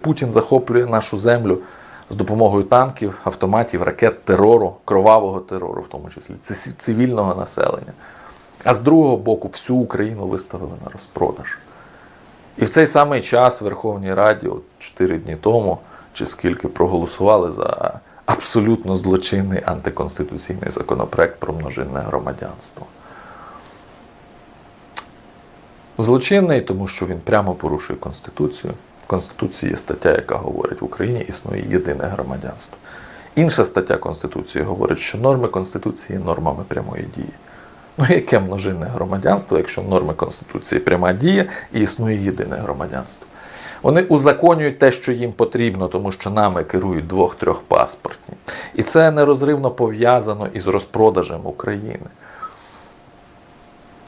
Путін захоплює нашу землю з допомогою танків, автоматів, ракет, терору, кровавого терору, в тому числі цивільного населення. А з другого боку, всю Україну виставили на розпродаж. І в цей самий час в Верховній Раді, от 4 дні тому, чи скільки проголосували за абсолютно злочинний антиконституційний законопроект про множинне громадянство. Злочинний, тому що він прямо порушує Конституцію. Конституції є стаття, яка говорить, в Україні існує єдине громадянство. Інша стаття Конституції говорить, що норми Конституції є нормами прямої дії. Ну, яке множинне громадянство, якщо норми Конституції пряма дія і існує єдине громадянство? Вони узаконюють те, що їм потрібно, тому що нами керують двох-трьох паспортні. І це нерозривно пов'язано із розпродажем України.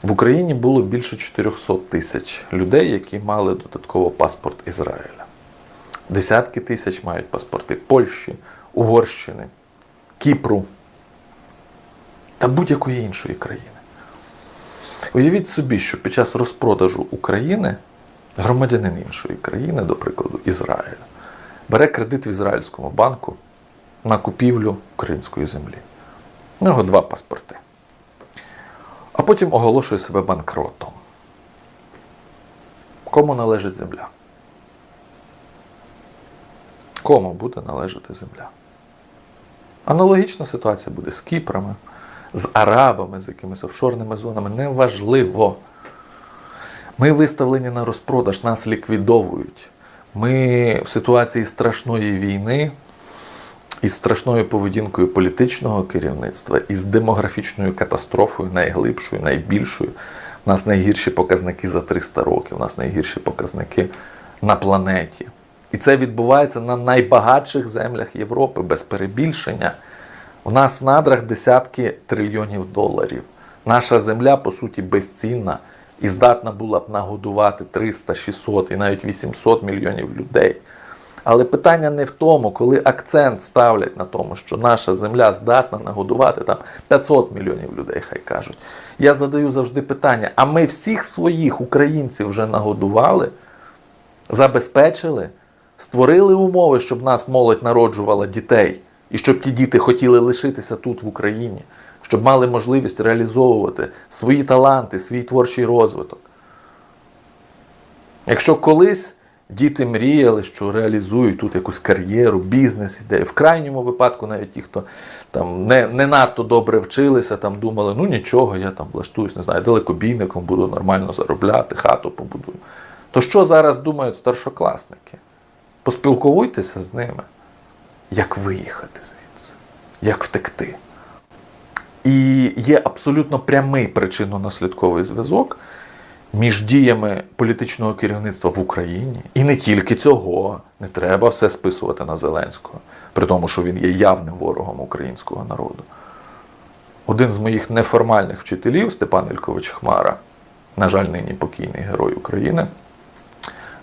В Україні було більше 400 тисяч людей, які мали додатково паспорт Ізраїля. Десятки тисяч мають паспорти Польщі, Угорщини, Кіпру та будь-якої іншої країни. Уявіть собі, що під час розпродажу України громадянин іншої країни, до прикладу, Ізраїля, бере кредит в ізраїльському банку на купівлю української землі. У нього два паспорти. А потім оголошує себе банкротом. Кому належить земля? Кому буде належати земля? Аналогічна ситуація буде з Кіпроми, з Арабами, з якимись офшорними зонами. Неважливо. Ми виставлені на розпродаж, нас ліквідовують. Ми в ситуації страшної війни із страшною поведінкою політичного керівництва, із демографічною катастрофою, найглибшою, найбільшою. У нас найгірші показники за 300 років, у нас найгірші показники на планеті. І це відбувається на найбагатших землях Європи без перебільшення. У нас в надрах десятки трильйонів доларів. Наша земля, по суті, безцінна і здатна була б нагодувати 300, 600 і навіть 800 мільйонів людей. Але питання не в тому, коли акцент ставлять на тому, що наша земля здатна нагодувати там 500 мільйонів людей, хай кажуть. Я задаю завжди питання: а ми всіх своїх українців вже нагодували, забезпечили, створили умови, щоб нас молодь народжувала дітей, і щоб ті діти хотіли лишитися тут, в Україні, щоб мали можливість реалізовувати свої таланти, свій творчий розвиток. Якщо колись діти мріяли, що реалізують тут якусь кар'єру, бізнес ідею. В крайньому випадку, навіть ті, хто там не не надто добре вчилися, там думали, ну нічого, я там влаштуюсь, не знаю, далекобійником буду нормально заробляти, хату побудую. То що зараз думають старшокласники? Поспілкуйтеся з ними, як виїхати звідси, як втекти. І є абсолютно прямий причинно-наслідковий зв'язок між діями політичного керівництва в Україні. І не тільки цього. Не треба все списувати на Зеленського, при тому, що він є явним ворогом українського народу. Один з моїх неформальних вчителів, Степан Ількович Хмара, на жаль, нині покійний герой України,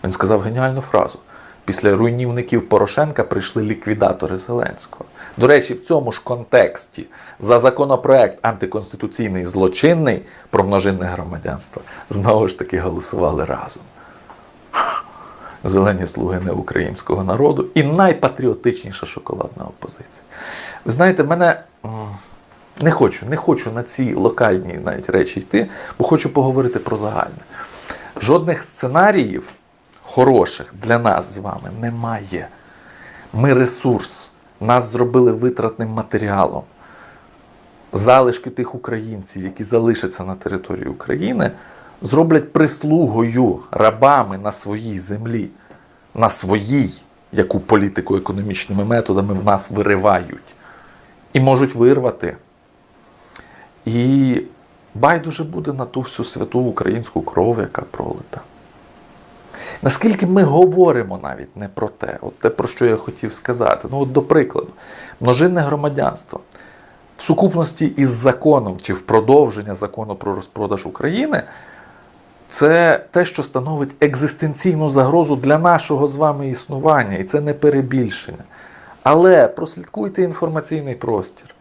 він сказав геніальну фразу. Після руйнівників Порошенка прийшли ліквідатори Зеленського. До речі, в цьому ж контексті за законопроект антиконституційний злочинний про множинне громадянство знову ж таки голосували разом. Зелені слуги не українського народу і найпатріотичніша шоколадна опозиція. Ви знаєте, мене не хочу, не хочу на ці локальні навіть речі йти, бо хочу поговорити про загальне. Жодних сценаріїв хороших для нас з вами немає. Ми ресурс, нас зробили витратним матеріалом. Залишки тих українців, які залишаться на території України, зроблять прислугою рабами на своїй землі, на своїй, яку політико-економічними методами в нас виривають. І можуть вирвати. І байдуже буде на ту всю святу українську кров, яка пролита. Наскільки ми говоримо навіть не про те, от те, про що я хотів сказати. Ну, от до прикладу, множинне громадянство в сукупності із законом чи в продовження закону про розпродаж України, це те, що становить екзистенційну загрозу для нашого з вами існування, і це не перебільшення. Але прослідкуйте інформаційний простір.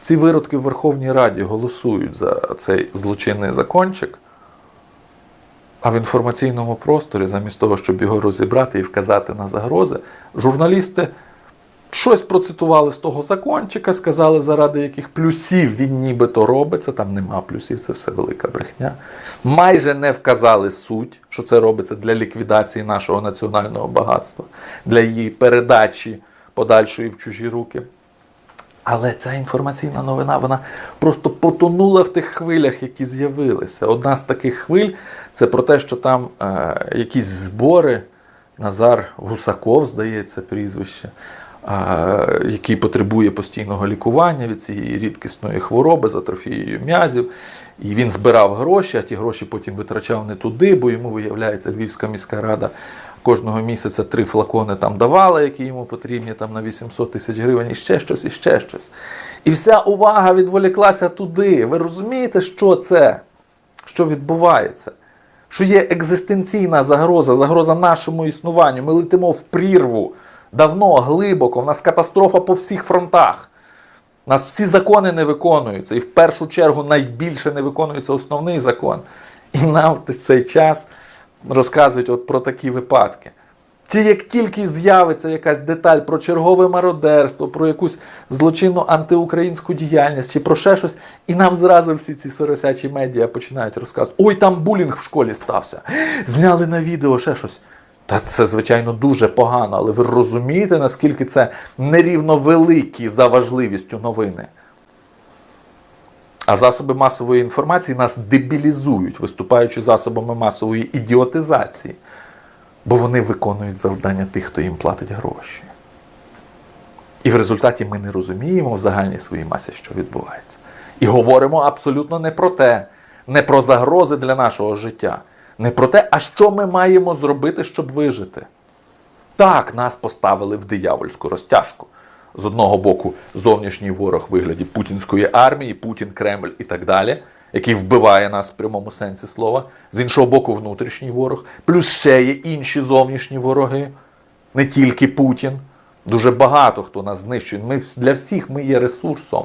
Ці виродки в Верховній Раді голосують за цей злочинний закончик. А в інформаційному просторі, замість того, щоб його розібрати і вказати на загрози, журналісти щось процитували з того закончика, сказали, заради яких плюсів він нібито робиться. Там нема плюсів, це все велика брехня. Майже не вказали суть, що це робиться для ліквідації нашого національного багатства, для її передачі подальшої в чужі руки. Але ця інформаційна новина вона просто потонула в тих хвилях, які з'явилися. Одна з таких хвиль це про те, що там е, якісь збори, Назар Гусаков, здається, прізвище, е, який потребує постійного лікування від цієї рідкісної хвороби з атрофією м'язів. І він збирав гроші, а ті гроші потім витрачав не туди, бо йому, виявляється, Львівська міська рада кожного місяця три флакони там давала, які йому потрібні там на 800 тисяч гривень, і ще щось, і ще щось. І вся увага відволіклася туди. Ви розумієте, що це? Що відбувається? Що є екзистенційна загроза, загроза нашому існуванню. Ми летимо в прірву давно, глибоко. В нас катастрофа по всіх фронтах. У нас всі закони не виконуються. І в першу чергу найбільше не виконується основний закон. І нам в цей час розказують от про такі випадки. Чи як тільки з'явиться якась деталь про чергове мародерство, про якусь злочинну антиукраїнську діяльність, чи про ще щось, і нам зразу всі ці соросячі медіа починають розказувати: ой, там булінг в школі стався. Зняли на відео ще щось. Та це, звичайно, дуже погано, але ви розумієте, наскільки це нерівно великі за важливістю новини. А засоби масової інформації нас дебілізують, виступаючи засобами масової ідіотизації, бо вони виконують завдання тих, хто їм платить гроші. І в результаті ми не розуміємо в загальній своїй масі, що відбувається. І говоримо абсолютно не про те, не про загрози для нашого життя, не про те, а що ми маємо зробити, щоб вижити. Так, нас поставили в диявольську розтяжку. З одного боку, зовнішній ворог вигляді путінської армії, Путін, Кремль і так далі, який вбиває нас в прямому сенсі слова. З іншого боку, внутрішній ворог, плюс ще є інші зовнішні вороги, не тільки Путін. Дуже багато хто нас знищує. Ми для всіх ми є ресурсом.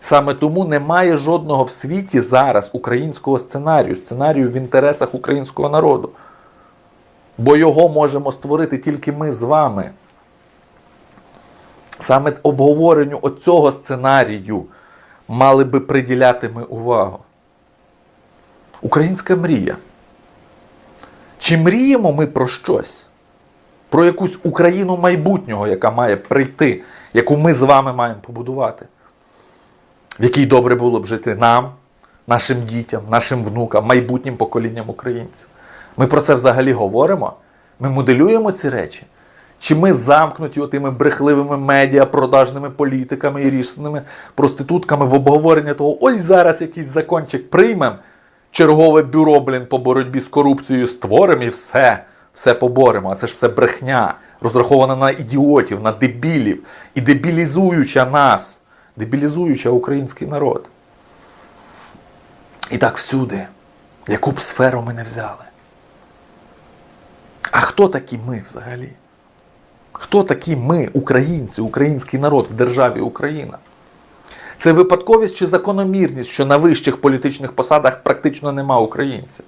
Саме тому немає жодного в світі зараз українського сценарію, сценарію в інтересах українського народу. Бо його можемо створити тільки ми з вами. Саме обговоренню оцього сценарію мали би приділяти ми увагу. Українська мрія. Чи мріємо ми про щось? Про якусь Україну майбутнього, яка має прийти, яку ми з вами маємо побудувати, в якій добре було б жити нам, нашим дітям, нашим внукам, майбутнім поколінням українців. Ми про це взагалі говоримо? Ми моделюємо ці речі? Чи ми замкнуті отими брехливими медіа, продажними політиками і рішеними проститутками в обговорення того, ой, зараз якийсь закончик приймемо, чергове бюро, блін, по боротьбі з корупцією створимо і все, все поборемо. А це ж все брехня, розрахована на ідіотів, на дебілів і дебілізуюча нас, дебілізуюча український народ. І так всюди, яку б сферу ми не взяли. А хто такі ми взагалі? Хто такі ми, українці, український народ в державі Україна? Це випадковість чи закономірність, що на вищих політичних посадах практично нема українців?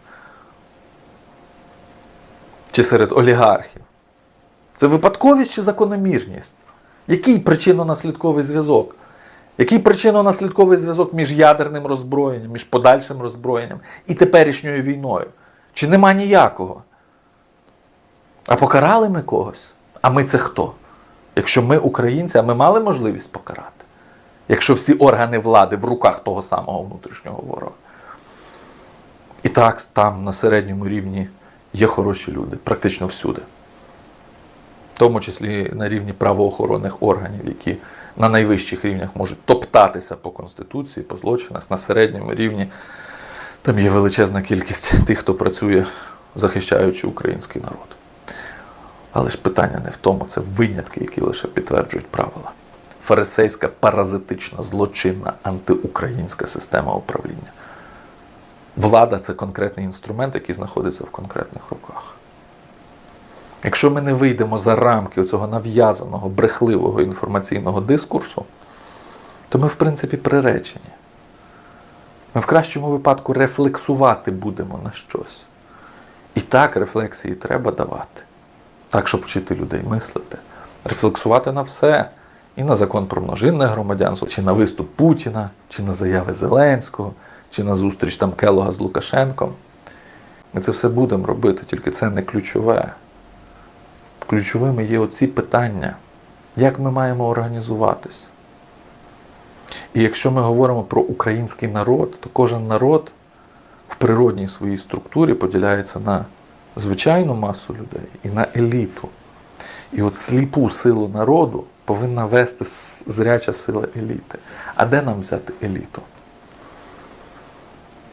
Чи серед олігархів? Це випадковість чи закономірність? Який причинно-наслідковий зв'язок? Який причинно-наслідковий зв'язок між ядерним роззброєнням, між подальшим роззброєнням і теперішньою війною? Чи нема ніякого? А покарали ми когось? А ми це хто? Якщо ми українці, а ми мали можливість покарати? Якщо всі органи влади в руках того самого внутрішнього ворога. І так, там на середньому рівні є хороші люди, практично всюди. В тому числі на рівні правоохоронних органів, які на найвищих рівнях можуть топтатися по Конституції, по злочинах, на середньому рівні. Там є величезна кількість тих, хто працює, захищаючи український народ. Але ж питання не в тому, це винятки, які лише підтверджують правила. Фарисейська, паразитична, злочинна, антиукраїнська система управління. Влада це конкретний інструмент, який знаходиться в конкретних руках. Якщо ми не вийдемо за рамки цього нав'язаного, брехливого інформаційного дискурсу, то ми, в принципі, приречені. Ми в кращому випадку рефлексувати будемо на щось. І так рефлексії треба давати. Так, щоб вчити людей мислити, рефлексувати на все. І на закон про множинне громадянство, чи на виступ Путіна, чи на заяви Зеленського, чи на зустріч там Келога з Лукашенком. Ми це все будемо робити, тільки це не ключове. Ключовими є оці питання, як ми маємо організуватись. І якщо ми говоримо про український народ, то кожен народ в природній своїй структурі поділяється на звичайну масу людей і на еліту. І от сліпу силу народу повинна вести зряча сила еліти. А де нам взяти еліту?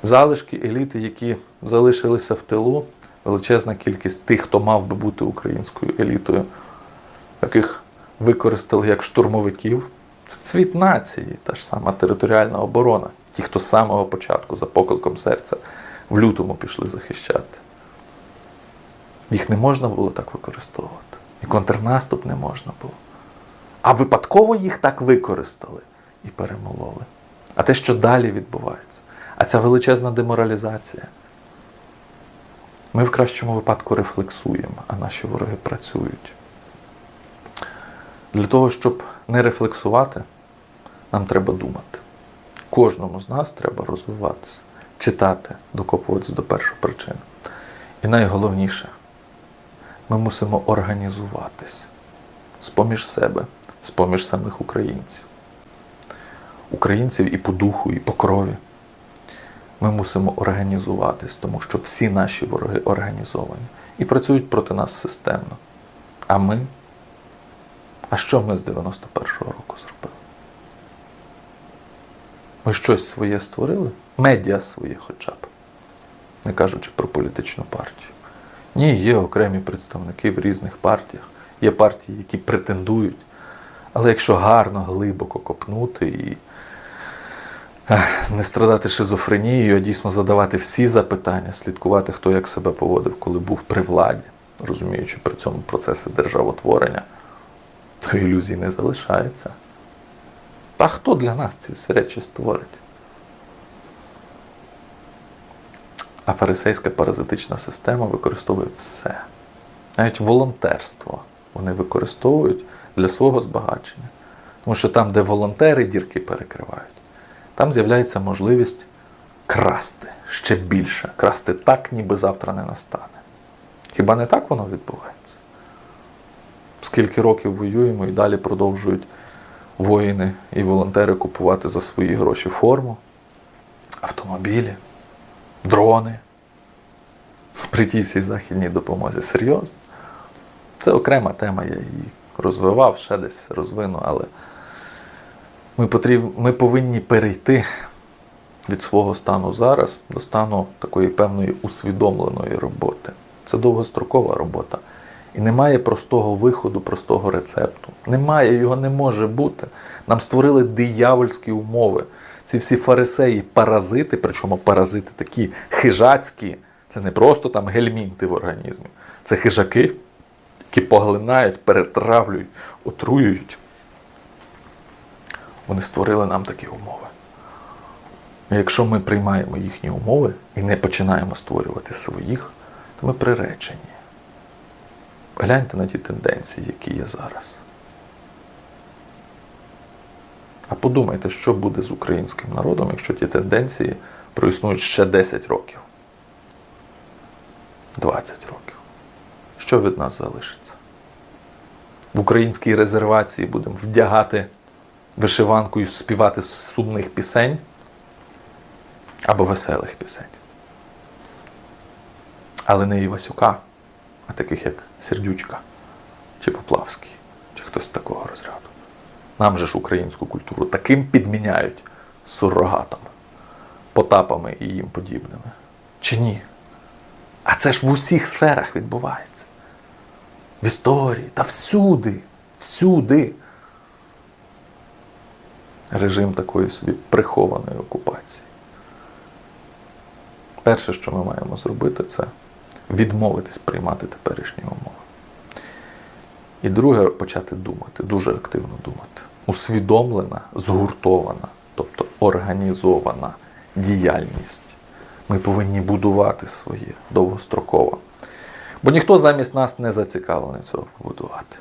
Залишки еліти, які залишилися в тилу, величезна кількість тих, хто мав би бути українською елітою, яких використали як штурмовиків. Це цвіт нації, та ж сама територіальна оборона. Ті, хто з самого початку за покликом серця в лютому пішли захищати. Їх не можна було так використовувати. І контрнаступ не можна було. А випадково їх так використали і перемололи. А те, що далі відбувається, а ця величезна деморалізація. Ми в кращому випадку рефлексуємо, а наші вороги працюють. Для того, щоб не рефлексувати, нам треба думати. Кожному з нас треба розвиватися, читати, докопуватися до першої причини. І найголовніше, ми мусимо організуватись з-поміж себе, з-поміж самих українців. Українців і по духу, і по крові. Ми мусимо організуватись, тому що всі наші вороги організовані і працюють проти нас системно. А ми? А що ми з 91-го року зробили? Ми щось своє створили? Медіа своє хоча б, не кажучи про політичну партію. Ні, є окремі представники в різних партіях, є партії, які претендують. Але якщо гарно, глибоко копнути і не страдати шизофренією, а дійсно задавати всі запитання, слідкувати, хто як себе поводив, коли був при владі, розуміючи при цьому процеси державотворення, то ілюзій не залишається. Та хто для нас ці всі речі створить? А фарисейська паразитична система використовує все. Навіть волонтерство вони використовують для свого збагачення. Тому що там, де волонтери дірки перекривають, там з'являється можливість красти ще більше, красти так, ніби завтра не настане. Хіба не так воно відбувається? Скільки років воюємо і далі продовжують воїни і волонтери купувати за свої гроші форму, автомобілі, дрони при тій всій західній допомозі. Серйозно? Це окрема тема, я її розвивав, ще десь розвину, але ми, потріб... ми повинні перейти від свого стану зараз до стану такої певної усвідомленої роботи. Це довгострокова робота. І немає простого виходу, простого рецепту. Немає, його не може бути. Нам створили диявольські умови. Ці всі фарисеї, паразити, причому паразити такі хижацькі, це не просто там гельмінти в організмі, це хижаки, які поглинають, перетравлюють, отруюють. Вони створили нам такі умови. Якщо ми приймаємо їхні умови і не починаємо створювати своїх, то ми приречені. Гляньте на ті тенденції, які є зараз. А подумайте, що буде з українським народом, якщо ті тенденції проіснують ще 10 років, 20 років. Що від нас залишиться? В українській резервації будемо вдягати вишиванку і співати сумних пісень або веселих пісень. Але не Івасюка, а таких як Сердючка чи Поплавський, чи хтось з такого розряду. Нам же ж українську культуру таким підміняють суррогатами, потапами і їм подібними. Чи ні? А це ж в усіх сферах відбувається. В історії та всюди, всюди. Режим такої собі прихованої окупації. Перше, що ми маємо зробити, це відмовитись приймати теперішні умови. І друге почати думати, дуже активно думати. Усвідомлена, згуртована, тобто організована діяльність. Ми повинні будувати своє довгостроково. Бо ніхто замість нас не зацікавлений цього побудувати.